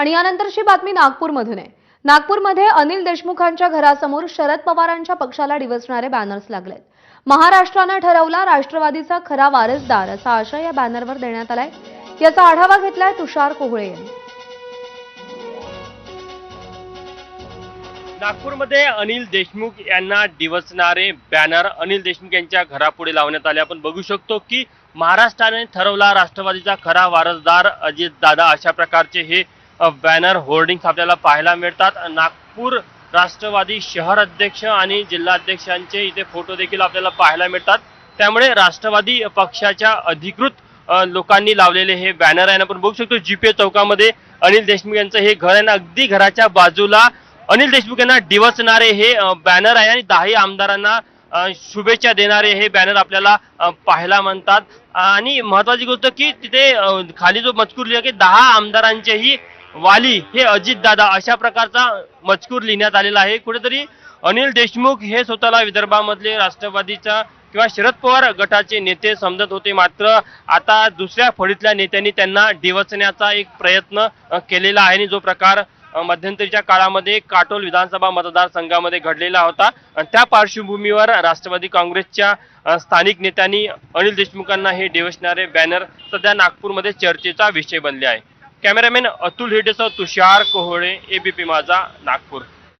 आणि यानंतरची बातमी नागपूरमधून आहे. नागपूरमध्ये अनिल देशमुखांच्या घरासमोर शरद पवारांच्या पक्षाला डिवचणारे बॅनर्स लागलेत. महाराष्ट्रानं ठरवला राष्ट्रवादीचा खरा वारसदार असा आशय या बॅनरवर देण्यात आलाय. याचा आढावा घेतलाय तुषार कोहळे यांनी. नागपूरमध्ये अनिल देशमुख यांना डिवचणारे बॅनर अनिल देशमुख यांच्या घरापुढे लावण्यात आले. आपण बघू शकतो की महाराष्ट्राने ठरवला राष्ट्रवादीचा खरा वारसदार अजित दादा अशा प्रकारचे हे बॅनर होर्डिंग्स आपल्याला पाहायला मिळतात. नागपूर राष्ट्रवादी शहर अध्यक्ष आणि जिल्हाध्यक्षांचे इथे फोटो देखील आपल्याला पाहायला मिळतात. त्यामुळे राष्ट्रवादी पक्षाच्या अधिकृत लोकांनी लावलेले हे बॅनर आहे. ना आपण बघू शकतो जीपे चौकामध्ये अनिल देशमुख यांचं हे घर आहे. ना अगदी घराच्या बाजूला अनिल देशमुख यांना डिवचणारे हे बॅनर आहे. आणि दहाही आमदारांना शुभेच्छा देणारे हे बॅनर आपल्याला पाहायला म्हणतात. आणि महत्वाची गोष्ट की तिथे खाली जो मजकूर लिहिला की दहा आमदारांचेही वाली हे अजितदादा अशा प्रकारचा मजकूर लिहिण्यात आलेला आहे. कुठेतरी अनिल देशमुख हे स्वतःला विदर्भामधले राष्ट्रवादीचा किंवा शरद पवार गटाचे नेते समजत होते. मात्र आता दुसऱ्या फळीतल्या नेत्यांनी त्यांना डिवचण्याचा एक प्रयत्न केलेला आहे आणि जो प्रकार मध्यंतरीच्या काळामध्ये काटोल विधानसभा मतदारसंघामध्ये घडलेला होता. आणि त्या पार्श्वभूमीवर राष्ट्रवादी काँग्रेसच्या स्थानिक नेत्यांनी अनिल देशमुखांना हे डिवचणारे बॅनर सध्या नागपूरमध्ये चर्चेचा विषय बनले आहे. कॅमेरामॅन अतुल हेडेसह तुषार कोहोळे एबीपी माझा नागपूर.